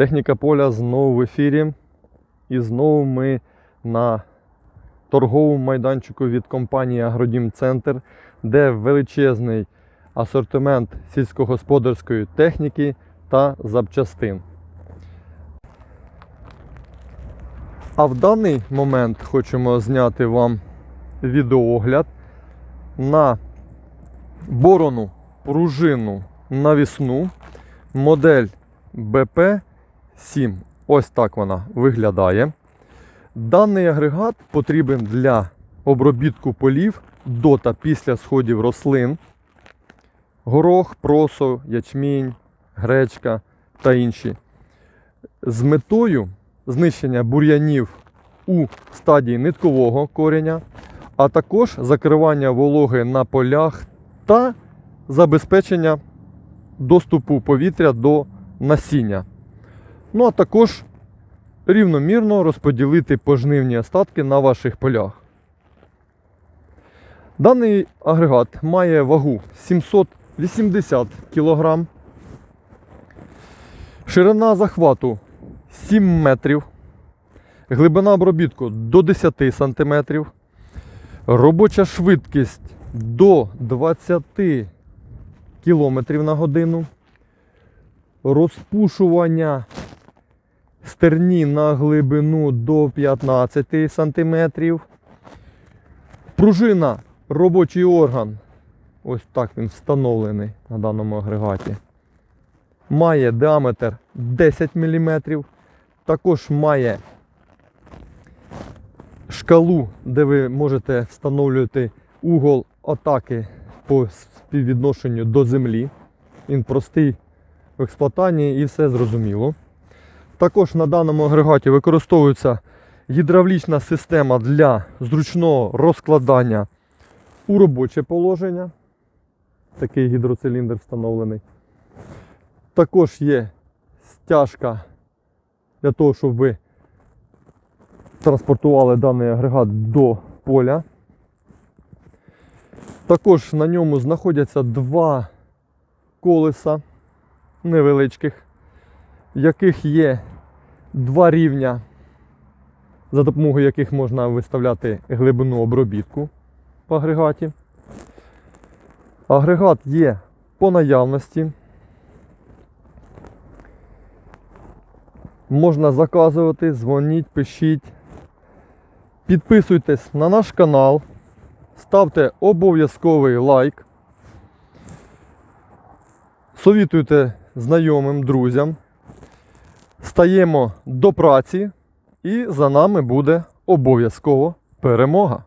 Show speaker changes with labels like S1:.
S1: Техніка поля знову в ефірі. І знову ми на торговому майданчику від компанії Агродім Центр, де величезний асортимент сільськогосподарської техніки та запчастин. А в даний момент хочемо зняти вам відеоогляд на борону пружину навісну модель BP7. Ось так вона виглядає. Даний агрегат потрібен для обробітку полів до та після сходів рослин. Горох, просо, ячмінь, гречка та інші. З метою знищення бур'янів у стадії ниткового кореня, а також закривання вологи на полях та забезпечення доступу повітря до насіння. Ну а також рівномірно розподілити пожнивні остатки на ваших полях. Даний агрегат має вагу 780 кг, ширина захвату 7 метрів, глибина обробітку до 10 см, робоча швидкість до 20 км на годину, розпушування стерні на глибину до 15 см, пружина, робочий орган, ось так він встановлений на даному агрегаті, має діаметр 10 мм, також має шкалу, де ви можете встановлювати угол атаки по співвідношенню до землі. Він простий в експлуатації і все зрозуміло. Також на даному агрегаті використовується гідравлічна система для зручного розкладання у робоче положення. Такий гідроциліндр встановлений. Також є стяжка для того, щоб ви транспортували даний агрегат до поля. Також на ньому знаходяться два колеса невеличких, в яких є два рівня, за допомогою яких можна виставляти глибину обробітку по агрегаті. Агрегат є по наявності. Можна заказувати, дзвоніть, пишіть. Підписуйтесь на наш канал, ставте обов'язковий лайк. Совітуйте знайомим, друзям. Стаємо до праці і за нами буде обов'язково перемога.